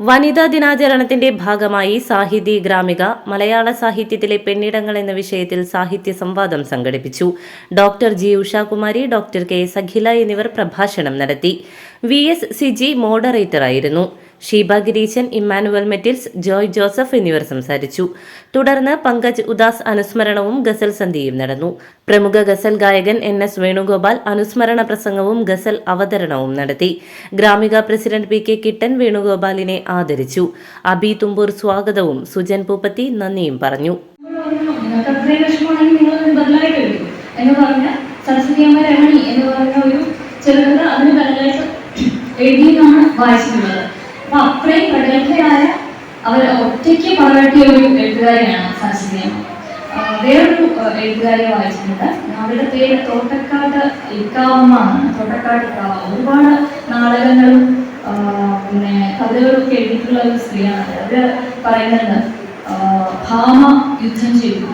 വനിതാ ദിനാചരണത്തിന്റെ ഭാഗമായി സാഹിതി ഗ്രാമിക മലയാള സാഹിത്യത്തിലെ പെണ്ണിടങ്ങൾ എന്ന വിഷയത്തിൽ സാഹിത്യ സംവാദം സംഘടിപ്പിച്ചു. Doctor G Ushakumari doctor K Sakhila എന്നിവർ പ്രഭാഷണം നടത്തി. വി എസ് സിജി മോഡറേറ്ററായിരുന്നു ഷീബ ഗിരീശൻ ഇമ്മാനുവൽ മെറ്റിൽസ് ജോയ് ജോസഫ് എന്നിവർ സംസാരിച്ചു. തുടർന്ന് പങ്കജ് ഉദാസ് അനുസ്മരണവും ഗസൽ സന്ധ്യയും നടന്നു. പ്രമുഖ ഗസൽ ഗായകൻ എൻ എസ് വേണുഗോപാൽ അനുസ്മരണ പ്രസംഗവും ഗസൽ അവതരണവും നടത്തി. Gramika president P K Kittan വേണുഗോപാലിനെ ആദരിച്ചു. അബി തുമ്പൂർ സ്വാഗതവും സുജൻ പൂപ്പത്തി നന്ദിയും പറഞ്ഞു. സരസ്വതി അമ്മ രമണി എന്ന് പറഞ്ഞ ഒരു ചെറുകഥ അതിന് ബദലായിട്ട് എഴുതിയെന്നാണ് വായിച്ചിട്ടുള്ളത്. അപ്പൊ അത്രയും പ്രഗത്ഭയായ അവർ ഒറ്റയ്ക്ക് പറവട്ടിയ ഒരു എഴുത്തുകാരിയാണ് ആ, വേറൊരു എഴുത്തുകാരിയെ വായിച്ചിട്ടുണ്ട്. അവരുടെ പേര് തോട്ടക്കാട് ഇക്കാവമ്മാണ് എന്നാണ്. തോട്ടക്കാട് ഇക്കാവ ഒരുപാട് നാടകങ്ങളും പിന്നെ കഥകളൊക്കെ എഴുതിയിട്ടുള്ള ഒരു സ്ത്രീയാണ് അവർ. പറയുന്നുണ്ട് ഭാമ യുദ്ധം ചെയ്തു.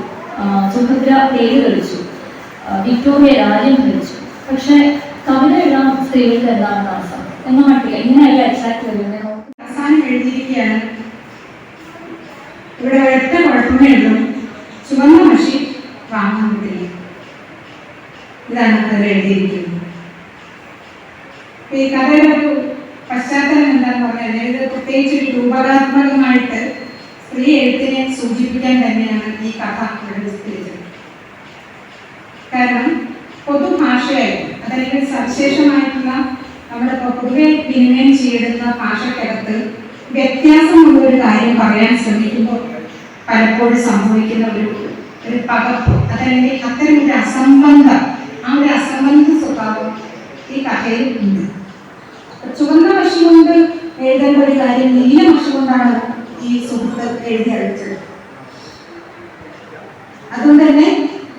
സുഭദ്ര പേര് കളിച്ചു വിക്ടോറിയ രാജ്യം ഭരിച്ചു പക്ഷെ കവിത എഴുതാൻ സ്ത്രീകൾക്ക് എന്താണ് തടസ്സം എന്ന മട്ടില്ല ഇങ്ങനെയല്ല എക്സാക്ട് വരുന്നത് എഴുതിയിരിക്കുകയാണ്. ഇവിടെ ഒരൊറ്റ കുഴപ്പമേ ഉള്ളൂ. ചുവന്ന മഷി വാങ്ങാൻ പറ്റില്ല. ഇതാണ് അതിൽ എഴുതിയിരിക്കുന്നത്. ഈ കഥയുടെ ഒരു പശ്ചാത്തലം എന്താന്ന് പറഞ്ഞാൽ ഇത് പ്രത്യേകിച്ച് ഒരു രൂപകാത്മകമായിട്ട് സ്ത്രീ എഴുത്തിനെ സൂചിപ്പിക്കാൻ തന്നെയാണ് ഈ കഥ ഇവിടെ കാരണം പൊതുഭാഷയായി അതല്ലെങ്കിൽ സവിശേഷമായിട്ടുള്ള നമ്മളിപ്പോൾ പൊതുവെ വിനിമയം ചെയ്യുന്ന ഭാഷക്കകത്ത് വ്യത്യാസമുള്ള ഒരു കാര്യം പറയാൻ ശ്രമിക്കുമ്പോൾ പലപ്പോഴും സംഭവിക്കുന്ന ഒരു ഒരു പകപ്പ് അതല്ലെങ്കിൽ അത്തരം ഒരു അസംബന്ധം ആ ഒരു അസംബന്ധ സ്വഭാവം ഈ കഥയിൽ ഉണ്ട്. ചുവന്ന വശം കൊണ്ട് എഴുതേണ്ട ഒരു കാര്യം നീല വശം കൊണ്ടാണ് ഈ സുഹൃത്ത് എഴുതി അയച്ചത്. അതുകൊണ്ട് തന്നെ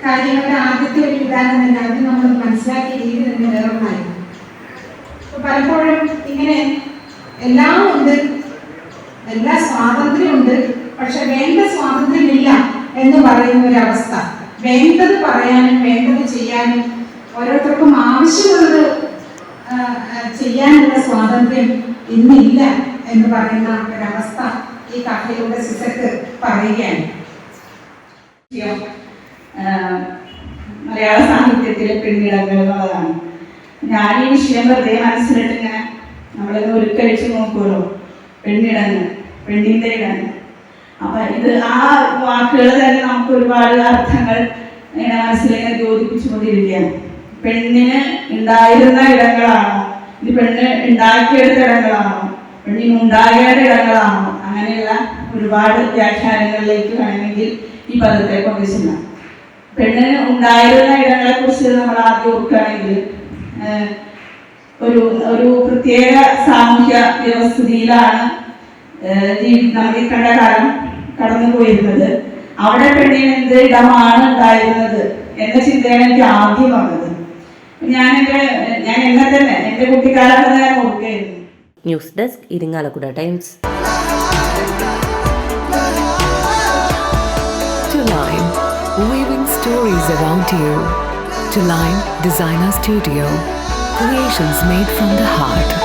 കാര്യങ്ങളുടെ ആദ്യത്തെ ഒരു വിധാനം തന്നെ അത് നമ്മൾ മനസ്സിലാക്കിയ രീതി തന്നെ വേറൊന്നായിരുന്നു. പലപ്പോഴും ഇങ്ങനെ എല്ലാം ഉണ്ട് എല്ലാ സ്വാതന്ത്ര്യമുണ്ട് പക്ഷെ വേണ്ട സ്വാതന്ത്ര്യമില്ല എന്ന് പറയുന്ന ഒരു അവസ്ഥ വേണ്ടത് പറയാനും വേണ്ടത് ചെയ്യാനും ഓരോരുത്തർക്കും ആവശ്യമുള്ളത് ചെയ്യാനുള്ള സ്വാതന്ത്ര്യം ഇന്നില്ല എന്ന് പറയുന്ന ഒരവസ്ഥ ഈ കഥയിലൂടെ സിസക്ക് പറയുകയാണ്. മലയാള സാഹിത്യത്തിലെ പിന്നിടങ്ങൾ എന്നുള്ളതാണ്. ഞാൻ ഈ വിഷയം വെറുതെ മനസ്സിലിട്ട് ഇങ്ങനെ നമ്മളിന്ന് ഒരുക്കഴിച്ച് നോക്കുമല്ലോ പെണ്ണിടങ്ങൾ ഇടങ്ങൾ അപ്പൊ ഇത് ആ വാക്കുകൾ തന്നെ നമുക്ക് ഒരുപാട് അർത്ഥങ്ങൾ ഇങ്ങനെ മനസ്സിലിങ്ങനെ യോജിപ്പിച്ചുകൊണ്ടിരിക്കുകയാണ് പെണ്ണിന് ഉണ്ടായിരുന്ന ഇടങ്ങളാണോ? ഇത് പെണ്ണ് ഉണ്ടാക്കിയെടുത്ത ഇടങ്ങളാണോ? പെണ്ണിന് ഉണ്ടാകേണ്ട ഇടങ്ങളാണോ? അങ്ങനെയുള്ള ഒരുപാട് വ്യാഖ്യാനങ്ങളിലേക്ക് വേണമെങ്കിൽ ഈ പദത്തെ കൊണ്ട് ചെല്ലാം പെണ്ണിന് ഉണ്ടായിരുന്ന ഇടങ്ങളെ കുറിച്ച് നമ്മൾ ആദ്യം ഓർക്കുകയാണെങ്കിൽ ഒരു ഒരു പ്രത്യേക സാമൂഹ്യ വ്യവസ്ഥിതിയിലാണ് നമ്മൾ കണ്ട കാലം കടന്നു പോയിരുന്നത് അവിടെ പെണ്ണിന് എന്ത് ഇടമാണ് ഉണ്ടായിരുന്നത് എന്ന ചിന്തയാണ് എനിക്ക് ആദ്യം വന്നത് ഞാൻ എന്റെ ഞാൻ എന്നെ തന്നെ എന്റെ കുട്ടിക്കാലത്ത് ഞാൻ ഓർക്കുകയായിരുന്നു news desk Irinjalakuda times To Line, weaving stories around you. To Line Designer Studio, creations made from the heart.